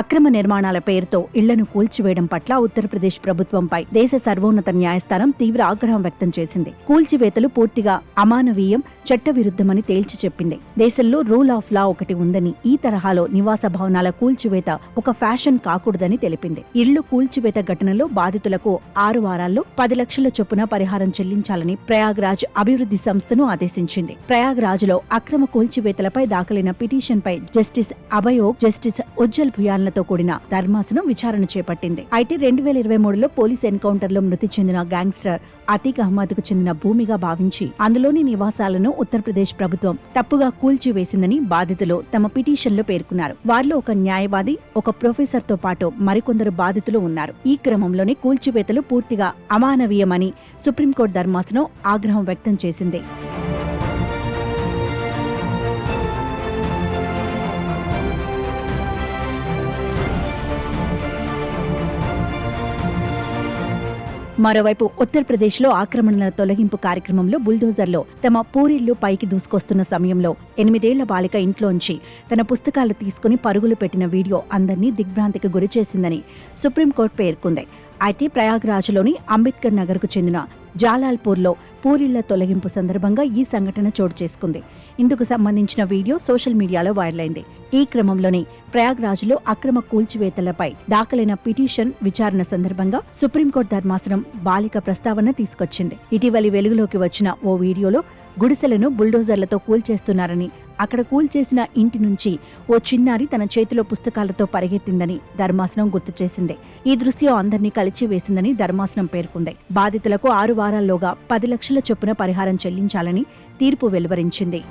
అక్రమ నిర్మాణాల పేరుతో ఇళ్ళను కూల్చివేయడం పట్ల ఉత్తరప్రదేశ్ ప్రభుత్వంపై దేశ సర్వోన్నత న్యాయస్థానం తీవ్ర ఆగ్రహం వ్యక్తం చేసింది. కూల్చివేతలు పూర్తిగా అమానవీయం చట్టవిరుద్ధమని తేల్చి చెప్పింది. దేశంలో రూల్ ఆఫ్ లా ఒకటి ఉందని ఈ తరహాలో నివాస భవనాల కూల్చివేత ఒక ఫ్యాషన్ కాకూడదని తెలిపింది. ఇళ్ళు కూల్చివేత ఘటనలో బాధితులకు ఆరు వారాల్లో పది లక్షల చొప్పున పరిహారం చెల్లించాలని ప్రయాగ్రాజ్ అభివృద్ధి సంస్థను ఆదేశించింది. ప్రయాగ్రాజ్లో అక్రమ కూల్చివేతలపై దాఖలైన పిటిషన్ పై జస్టిస్ అభయోగ్ జస్టిస్ ఉజ్జల్ భుయాన్లతో కూడిన ధర్మాసనం విచారణ చేపట్టింది. అయితే రెండు వేల ఇరవై మూడులో పోలీస్ ఎన్కౌంటర్లో మృతి చెందిన గ్యాంగ్స్టర్ అతీక్ అహ్మద్కు చెందిన భూమిగా భావించి అందులోని నివాసాలను ఉత్తరప్రదేశ్ ప్రభుత్వం తప్పుగా కూల్చివేసిందని బాధితులు తమ పిటిషన్లో పేర్కొన్నారు. వారిలో ఒక న్యాయవాది ఒక ప్రొఫెసర్తో పాటు మరికొందరు బాధితులు ఉన్నారు. ఈ క్రమంలోనే కూల్చివేతలు పూర్తిగా అమానవీయమని సుప్రీంకోర్టు ధర్మాసనం ఆగ్రహం వ్యక్తం చేసింది. మరోవైపు ఉత్తరప్రదేశ్లో ఆక్రమణల తొలగింపు కార్యక్రమంలో బుల్డోజర్లో తమ పూరిళ్ళు పైకి దూసుకొస్తున్న సమయంలో ఎనిమిదేళ్ళ బాలిక ఇంట్లోంచి తన పుస్తకాలు తీసుకుని పరుగులు పెట్టిన వీడియో అందరినీ దిగ్భ్రాంతికి గురిచేసిందని సుప్రీంకోర్టు పేర్కొంది. అయితే ప్రయాగ్రాజ్లోని అంబేద్కర్ నగర్కు చెందిన జాలాల్పూర్లో పూరిళ్ళ తొలగింపు సందర్భంగా ఈ సంఘటన చోటు చేసుకుంది. ఇందుకు సంబంధించిన వీడియో సోషల్ మీడియాలో వైరల్ అయింది. ఈ క్రమంలోనే ప్రయాగ్రాజ్లో అక్రమ కూల్చివేతలపై దాఖలైన పిటిషన్ విచారణ సందర్భంగా సుప్రీంకోర్టు ధర్మాసనం బాలిక ప్రస్తావన తీసుకొచ్చింది. ఇటీవలి వెలుగులోకి వచ్చిన ఓ వీడియోలో గుడిసెలను బుల్డోజర్లతో కూల్చేస్తున్నారని అక్కడ కూల్చేసిన ఇంటి నుంచి ఓ చిన్నారి తన చేతిలో పుస్తకాలతో పరిగెత్తిందని ధర్మాసనం గుర్తు చేసింది. ఈ దృశ్యం అందరినీ కలిచివేసిందని ధర్మాసనం పేర్కొంది. బాధితులకు ఆరు వారాల్లోగా పది లక్షల చొప్పున పరిహారం చెల్లించాలని తీర్పు వెలువరించింది.